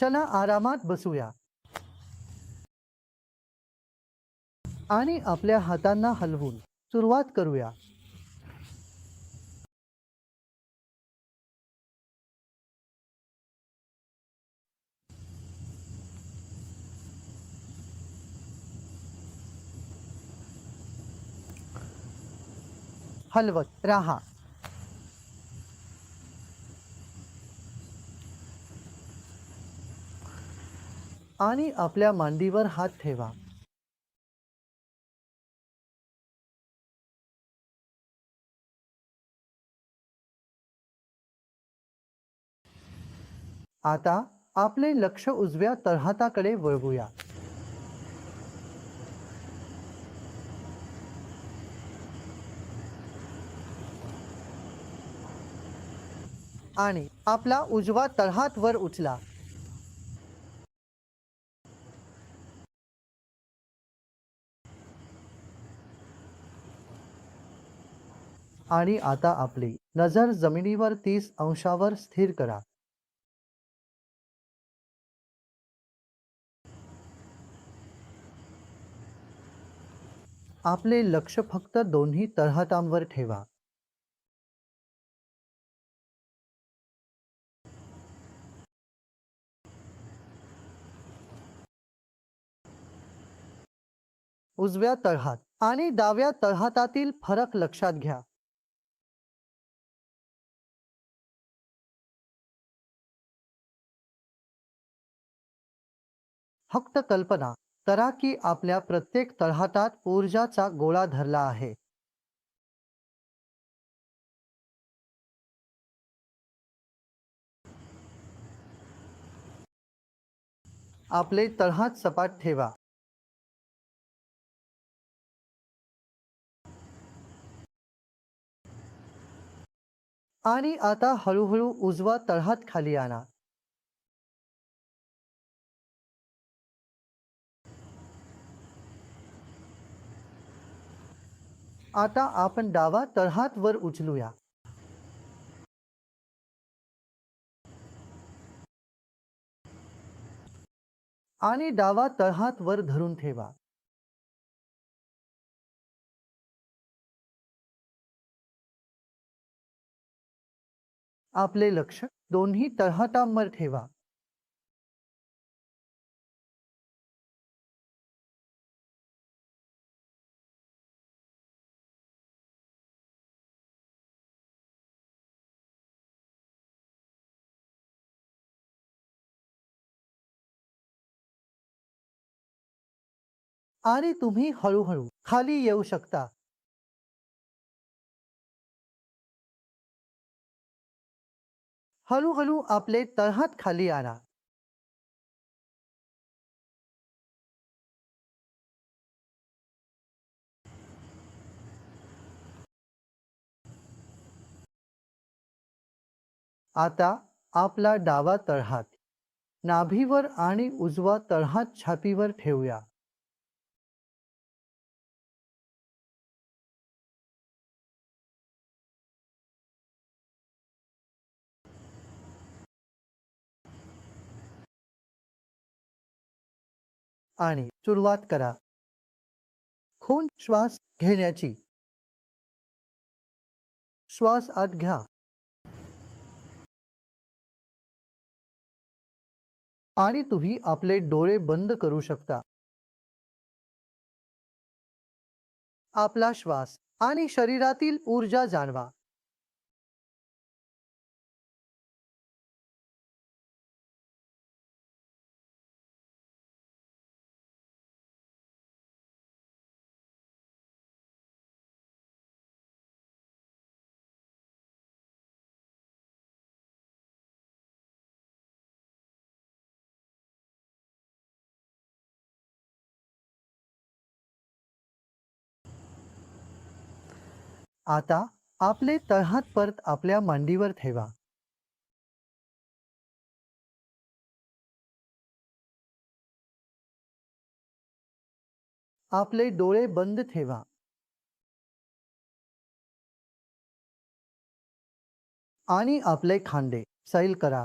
चला आरामात बसूया. आणि आपल्या हातांना हलवून सुरुवात करूया. हलवत राहा. आणि आपल्या मांडीवर हात ठेवा. आता आपले लक्ष उजव्या तळहाताकडे वळवूया. आणि आपला उजवा तळहात वर उचला. आणि आता आपली नजर जमिनीवर तीस अंशावर स्थिर करा. आपले लक्ष फक्त दोन्ही तळहातांवर ठेवा. उजव्या तळहात आणि डाव्या तळहातातील फरक लक्षात घ्या. फक्त कल्पना करा की आपल्या प्रत्येक तळहातात ऊर्जाचा गोळा धरला आहे. आपले तळहात सपाट ठेवा. आणि आता हळूहळू उजवा तळहात खाली आणा. आता आपण डावा तळहात वर उचलूया. आणि डावा तळहात वर धरून ठेवा. आपले लक्ष दोन्ही तळहातांवर ठेवा. आणि तुम्ही हळूहळू खाली येऊ शकता. हळूहळू आपले तळहात खाली आणा. आता आपला डावा तळहात. नाभीवर आणि उजवा तळहात छातीवर ठेवूया. आणि सुरुवात करा. खून श्वास घेण्याची. श्वास आत घ्या. आणि तुम्ही आपले डोळे बंद करू शकता. आपला श्वास आणि शरीरातील ऊर्जा जाणवा. आता आपले तळहात परत आपल्या मांडीवर ठेवा. आपले डोळे बंद ठेवा. आणि आपले खांदे सैल करा.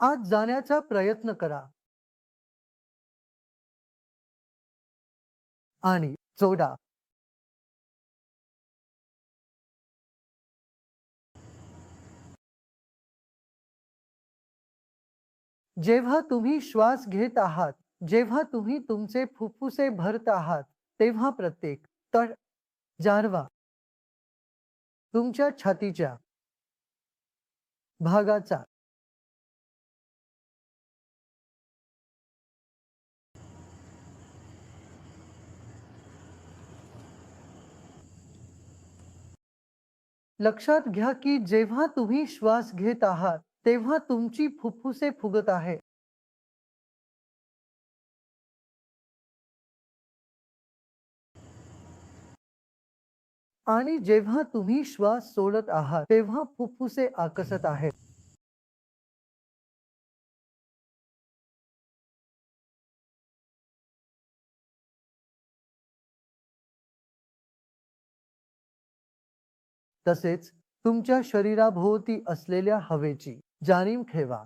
आत जाण्याचा प्रयत्न करा. आणि सोडा. जेव्हा तुम्ही श्वास घेत आहात जेव्हा तुम्ही तुमचे फुफ्फुसे भरत आहात तेव्हा प्रत्येक तळ जाणवा. तुमच्या छातीच्या भागाचा लक्षात घ्या की जेव्हा तुम्ही श्वास घेत आहात तेव्हा तुमची फुफ्फुसे फुगत आहे. आणि जेव्हा तुम्ही श्वास सोडत आहात तेव्हा फुफ्फुसे आकसत आहेत. तसेच तुमच्या शरीराभोवती असलेल्या हवेची जाणीव ठेवा.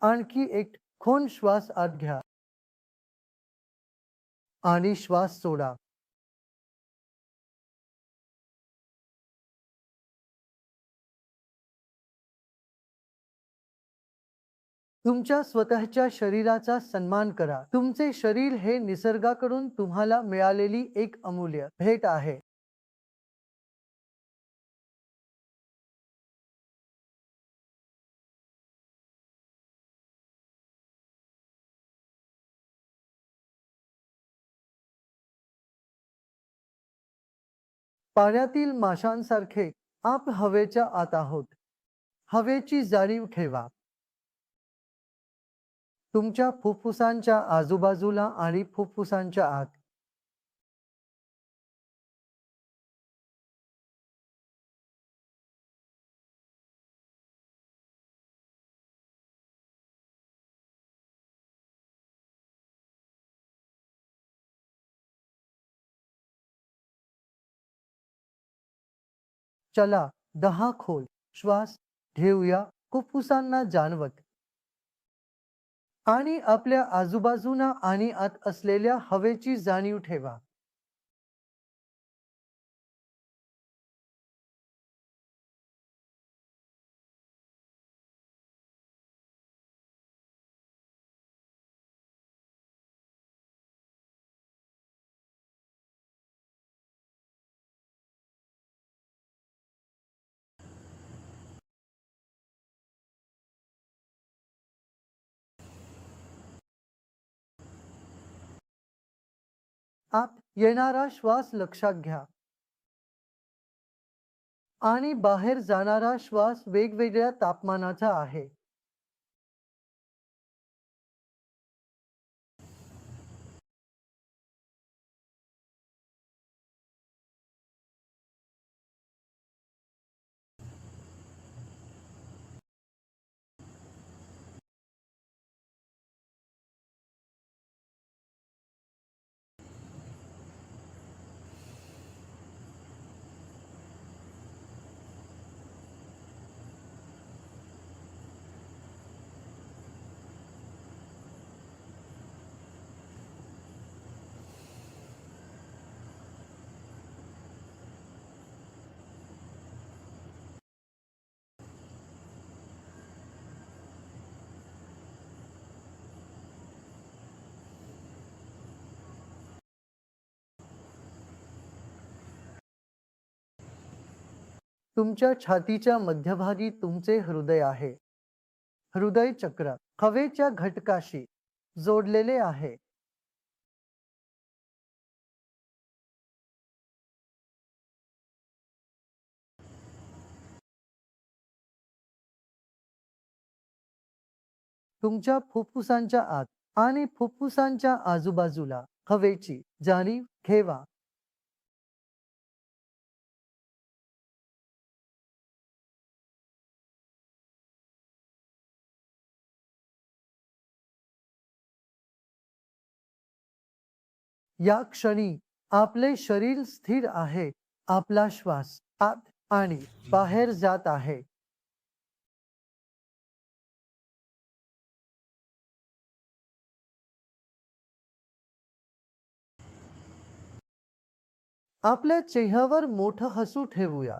आणखी एक खोन श्वास आत घ्या. आणि श्वास सोडा. तुमच्या स्वतःच्या शरीराचा सन्मान करा. तुमचे शरीर हे निसर्गाकडून तुम्हाला मिळालेली एक अमूल्य भेट आहे. पाण्यातील माशांसारखे आप हवेच्या आत आहोत. हवेची जाणीव ठेवा. तुमच्या फुफ्फुसांच्या आजूबाजूला आणि फुफ्फुसांच्या आत. चला दहा खोल श्वास ठेवूया फुफ्फुसांना जाणवत. आणि आपल्या आजूबाजूना आणि आत असलेल्या हवेची जाणीव ठेवा. आत येणारा श्वास लक्षात घ्या. आणि बाहेर जाणारा श्वास वेगवेगळ्या तापमानाचा आहे. तुमच्या छातीच्या मध्यभागी तुमचे हृदय आहे. हृदय चक्र हवेच्या घटकाशी जोडलेले आहे. तुमच्या फुफ्फुसांच्या आत आणि फुफ्फुसांच्या आजूबाजूला हवेची जाणीव ठेवा. या क्षणी आपले शरीर स्थिर आहे आपला श्वास आत आणि बाहेर जात आहे. आपल्या चेहऱ्यावर मोठं हसू ठेवूया.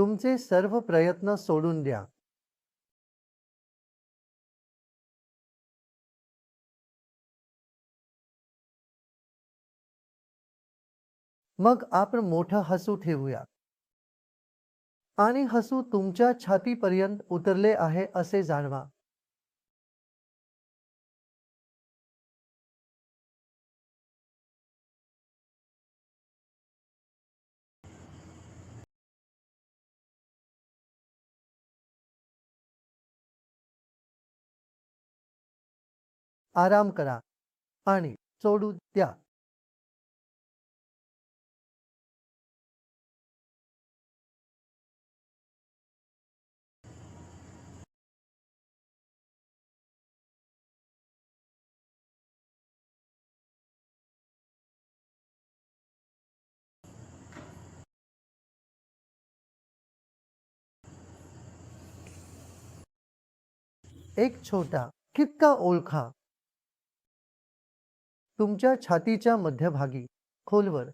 तुमचे सर्व प्रयत्न सोडून द्या. मग आपण मोठं हसू ठेवूया. आणि हसू तुमच्या छातीपर्यंत उतरले आहे असे जाणवा. आराम करा आणि सोडून द्या. एक छोटा कितका ओळखा? तुमच्या छातीच्या मध्यभागी खोलवर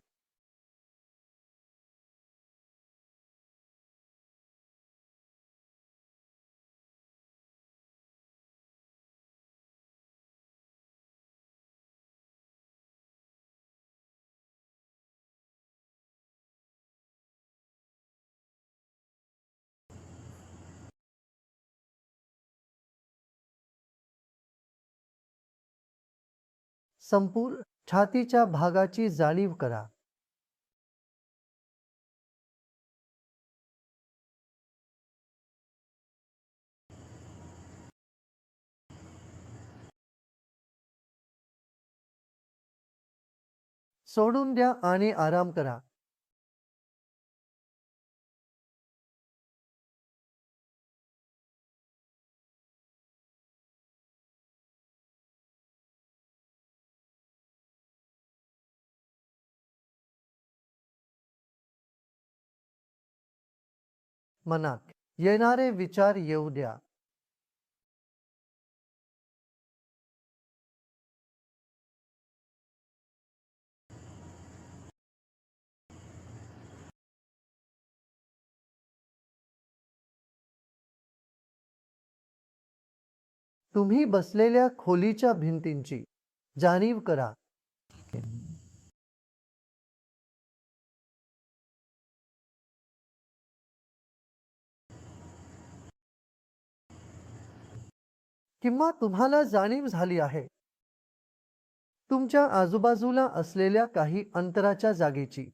संपूर्ण छातीच्या भागाची जाणीव करा. सोडून द्या आणि आराम करा. मनात. येणारे विचार येऊ द्या. तुम्ही बसलेल्या खोलीच्या भिंतींची जाणीव करा. किंवा तुम्हाला जाणीव झाली आहे. तुमच्या आजूबाजूला असलेल्या काही अंतराच्या जागेची.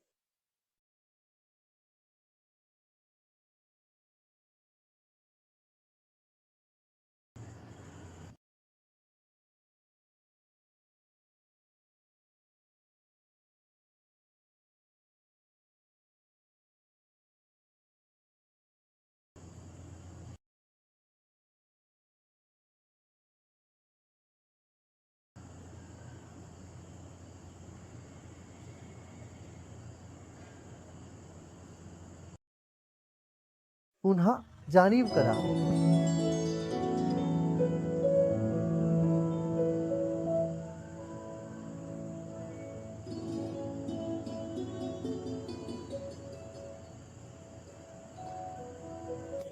पुन्हा जाणीव करा.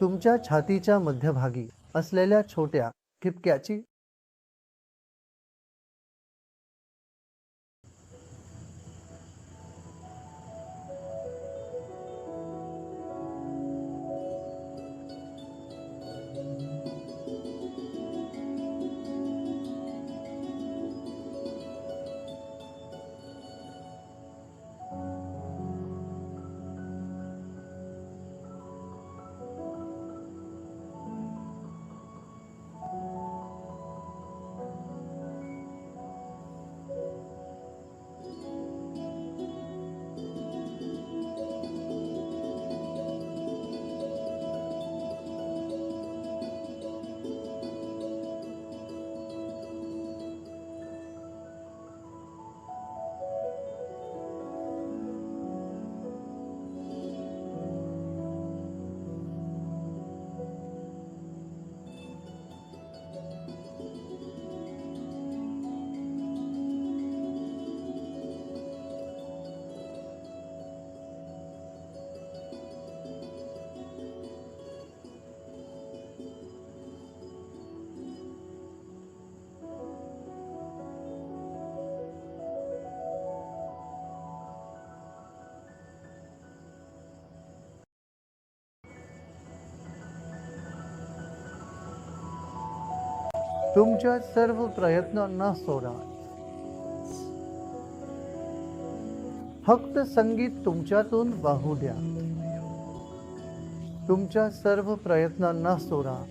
तुमच्या छातीच्या मध्यभागी असलेल्या छोट्या ठिपक्याची तुमच्या सर्व प्रयत्न न सोडा. फक्त संगीत तुमच्यातून वाहू द्या. तुमच्या सर्व प्रयत्न न सोडा.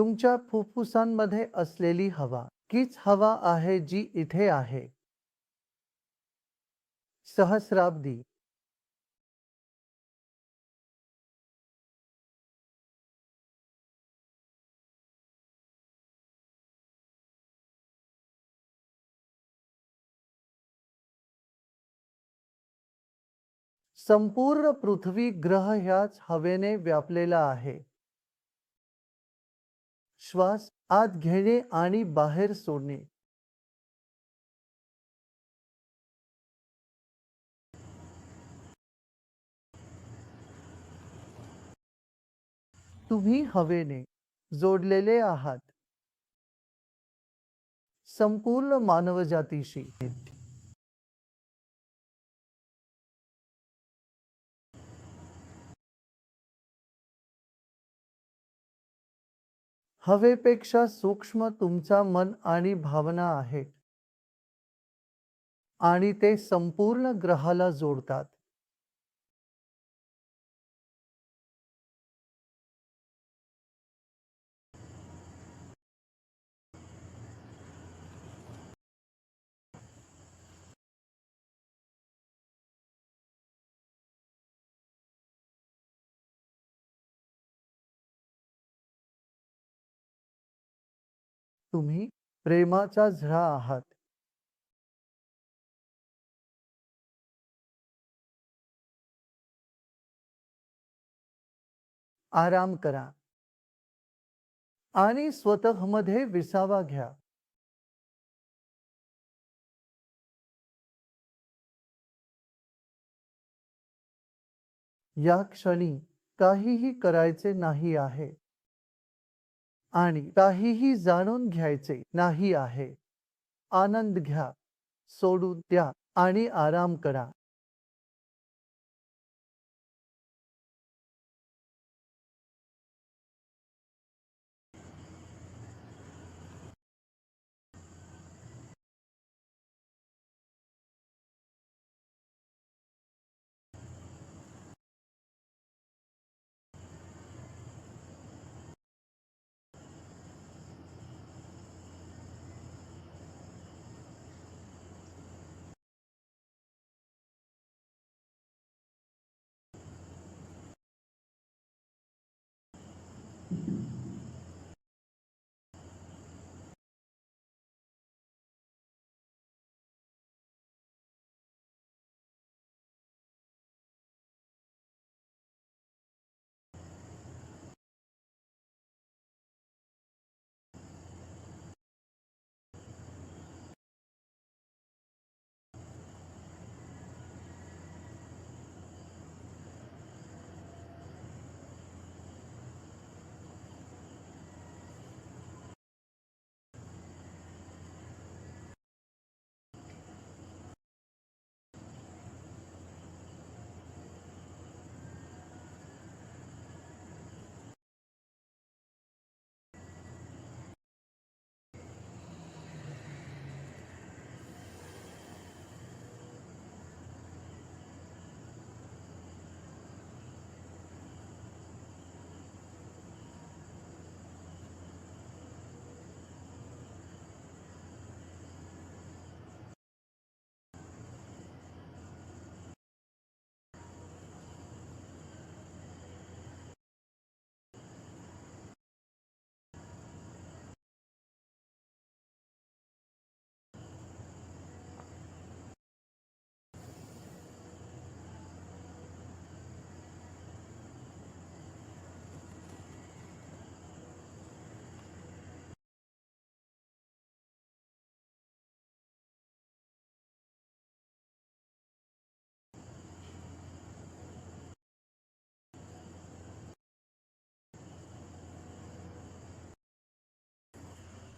तुमच्या फुफ्फुसांमध्ये असलेली हवा कीच हवा आहे जी इथे आहे. सहस्राब्दी. संपूर्ण पृथ्वी ग्रह ह्याच हवेने व्यापलेला आहे. श्वास आत घेणे आणि बाहेर सोडणे. तुम्ही हवेने जोडलेले आहात. संपूर्ण मानवजातीशी. हवेपेक्षा सूक्ष्म तुमचा मन आणि भावना आहे आणि ते संपूर्ण ग्रहाला जोडतात. तुम्ही प्रेमाचा झळा आहात. आराम करा. आणि स्वतःमध्ये विसावा घ्या. या क्षणी काहीही करायचे नाही आहे. आणि काहीही जाणून घ्यायचे नाही आहे. आनंद घ्या सोडून द्या आणि आराम करा.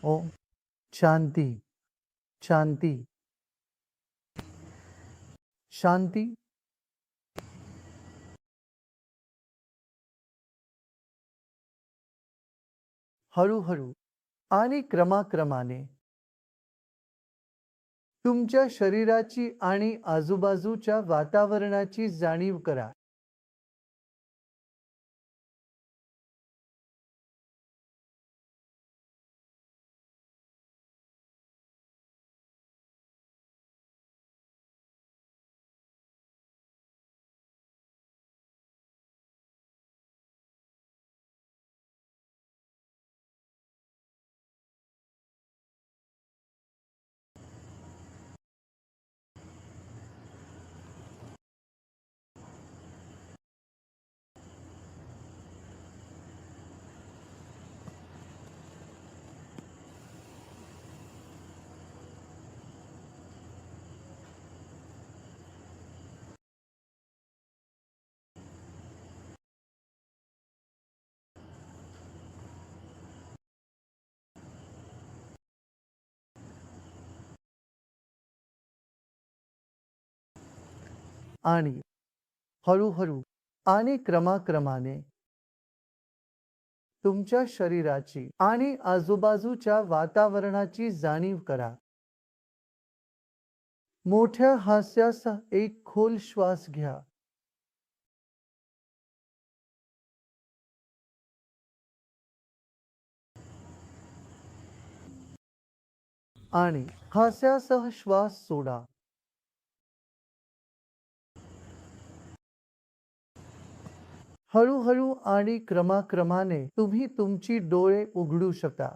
ओम शांती शांती। शांती। हळूहळू आणि क्रमाक्रमाने तुमच्या शरीराची आणि आजूबाजूच्या वातावरणाची जाणीव करा. आणि हळूहळू आणि क्रमाक्रमाने तुमच्या शरीराची आणि आजूबाजूच्या वातावरणाची जाणीव करा. मोठ्या हास्याचा एक खोल श्वास घ्या. आणि हास्यासह श्वास सोडा. हळूहळू आणि क्रमाक्रमाने तुम्ही तुमची डोळे उघडू शकता.